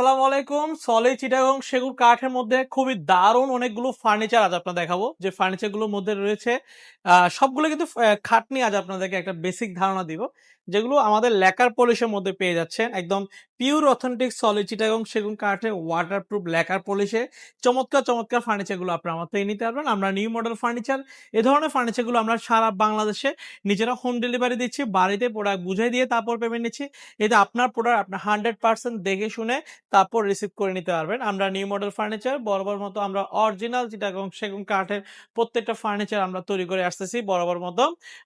আসসালামু আলাইকুম। সলি চিটাগং সেগুন কাঠের মধ্যে খুবই দারুণ অনেকগুলো ফার্নিচার আজ আপনার দেখাবো। যে ফার্নিচারগুলোর মধ্যে রয়েছে সবগুলো কিন্তু খাটনি আজ আপনাদেরকে একটা বেসিক ধারণা দিব, যেগুলো আমাদের লেকার পলিশের মধ্যে পেয়ে যাচ্ছেন। একদম পিওর অথেন্টিক সলি চিটাগং সেগুন কাঠের ওয়াটারপ্রুফ লেকার পলিশে চমৎকার চমৎকার ফার্নিচারগুলো আপনার আমার থেকে নিতে পারবেন। আমরা নিউ মডেল ফার্নিচার, এ ধরনের ফার্নিচারগুলো আমরা সারা বাংলাদেশে নিজেরা হোম ডেলিভারি দিচ্ছি, বাড়িতে প্রোডাক্ট বুঝাই দিয়ে তারপর পেমেন্ট নিচ্ছি। এতে আপনার প্রোডাক্ট আপনার হান্ড্রেড পার্সেন্ট দেখে শুনে তারপর রিসিভ করে নিতে পারবেন। আমরা নিউ মডেল ফার্নিচার বরাবর মতো আমরা অরিজিনাল চিটাগং সেগুন কাঠের প্রত্যেকটা ফার্নিচার আমরা তৈরি করে আসতেছি বরাবর মতো।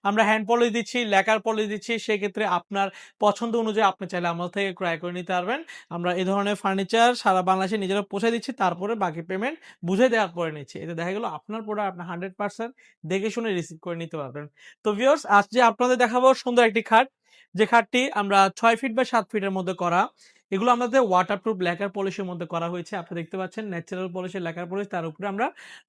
আমরা হ্যান্ড পলিশ দিচ্ছি লেকার পলিশ দিচ্ছি, সেক্ষেত্রে আপনার পছন্দ অনুযায়ী আপনি চাইলে আমাদের থেকে ক্রয় করে নিতে পারবেন। আমরা এই ধরনের ফার্নিচার সারা বাংলাদেশে নিজেরা পৌঁছে দিচ্ছি, তারপরে বাকি পেমেন্ট বুঝে দেওয়ার পরে নিচ্ছি। এতে দেখা গেলো আপনার প্রোডাক্ট আপনার হান্ড্রেড পার্সেন্ট দেখে শুনে রিসিভ করে নিতে পারবেন। তো ভিউয়ার্স আজ যে আপনাদের দেখাবো সুন্দর একটি খাট। যে খাটটি আমরা ছয় ফিট বা সাত ফিটের মধ্যে করা। এগুলো আমাদের ওয়াটারপ্রুফ লেকার পলিশের মধ্যে করা হয়েছে। আপনি দেখতে পাচ্ছেন ন্যাচারাল পলিশের লেকার পলিশ তার উপরে আমরা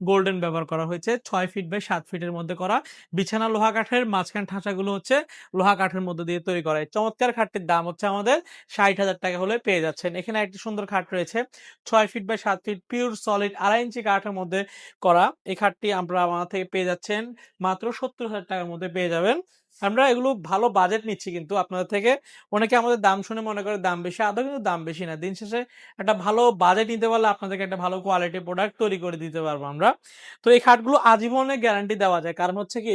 গোল্ডেন ব্যবহার করা হয়েছে। ছয় ফিট বাই সাত ফিটের মধ্যে করা। বিছানা লোহা কাঠের মাঝখান ঠাঁচাগুলো হচ্ছে লোহা কাঠের মধ্যে দিয়ে তৈরি করা। হয় চমৎকার খাটটির দাম হচ্ছে আমাদের ষাট হাজার টাকা হলে পেয়ে যাচ্ছেন। এখানে একটি সুন্দর খাট রয়েছে। ছয় ফিট বাই সাত ফিট পিওর সলিড আড়াই ইঞ্চি কাঠের মধ্যে করা। এই খাটটি আমরা আমার থেকে পেয়ে যাচ্ছেন। মাত্র সত্তর হাজার টাকার মধ্যে পেয়ে যাবেন। আমরা এগুলো ভালো বাজেট নিচ্ছি কিন্তু আপনাদের থেকে। অনেকে আমাদের দাম শুনে মনে করে দাম বেশি, আদৌ কিন্তু দাম বেশি না। দিন শেষে একটা ভালো বাজেট নিতে পারলে আপনাদেরকে একটা ভালো কোয়ালিটির প্রোডাক্ট তৈরি করে দিতে পারব আমরা। তো এই খাটগুলো আজীবনের গ্যারান্টি দেওয়া যায়। কারণ হচ্ছে কি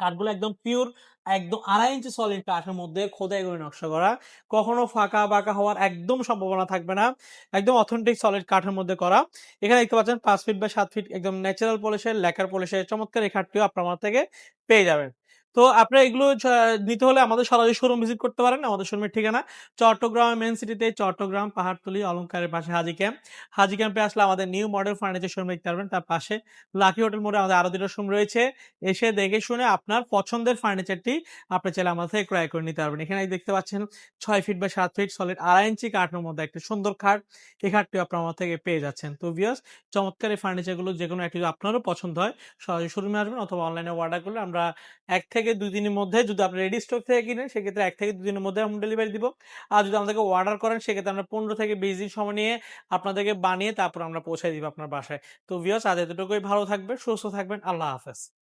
কাঠগুলো একদম পিওর একদম আড়াই ইঞ্চি সলিড কাঠের মধ্যে খোদাই করে নকশা করা। কখনো ফাঁকা বাঁকা হওয়ার একদম সম্ভাবনা থাকবে না। একদম অথেন্টিক সলিড কাঠের মধ্যে করা। এখানে দেখতে পাচ্ছেন পাঁচ ফিট বা সাত ফিট একদম ন্যাচারাল পলিশের লেকার পলিশের চমৎকার এই খাটটিও আপনার থেকে পেয়ে যাবেন। তো আপনারা এগুলো নিতে হলে আমাদের সরাসরি শোরুম ভিজিট করতে পারেন, আমাদের শোরুমের ঠিকানা। চট্টগ্রাম মেন সিটিতে চট্টগ্রাম, পাহাড়তলি অলঙ্কারের পাশে হাজি ক্যাম্প হাজি ক্যাম্পে আসলে আমাদের নিউ মডেল ফার্নিচার শোরুম দেখতে পারবেন, তার পাশে লাকি হোটেল মোড়ে আমাদের আরও দুটো শোরুম রয়েছে। এসে দেখে শুনে আপনার পছন্দের ফার্নিচারটি আপনি চাইলে আমাদের থেকে ক্রয় করে নিতে পারবেন। এখানে দেখতে পাচ্ছেন ছয় ফিট বা সাত ফিট সলিড আড়াই ইঞ্চি কাঠের মধ্যে একটা সুন্দর খাট। এই খাটটি আপনার আমার থেকে পেয়ে যাচ্ছেন। তো ভিউয়ার্স চমৎকার এই ফার্নিচারগুলো যে কোনো একটি আপনারও পছন্দ হয়, সরাসরি শোরুমে আসবেন অথবা অনলাইনে অর্ডার করলে আমরা এক থেকে দুই দিনের মধ্যে যদি আপনি রেডি স্টক থেকে কিনেন, সেক্ষেত্রে এক থেকে দুদিনের মধ্যে হোম ডেলিভারি দিব। আর যদি আমাদেরকে অর্ডার করেন, সেক্ষেত্রে আমরা পনেরো থেকে বিশ দিন সময় নিয়ে আপনাদেরকে বানিয়ে তারপর আমরা পৌঁছে দিব আপনার বাসায়। তো ভিওস আজ এতটুকুই। ভালো থাকবে সুস্থ থাকবেন। আল্লাহ হাফেজ।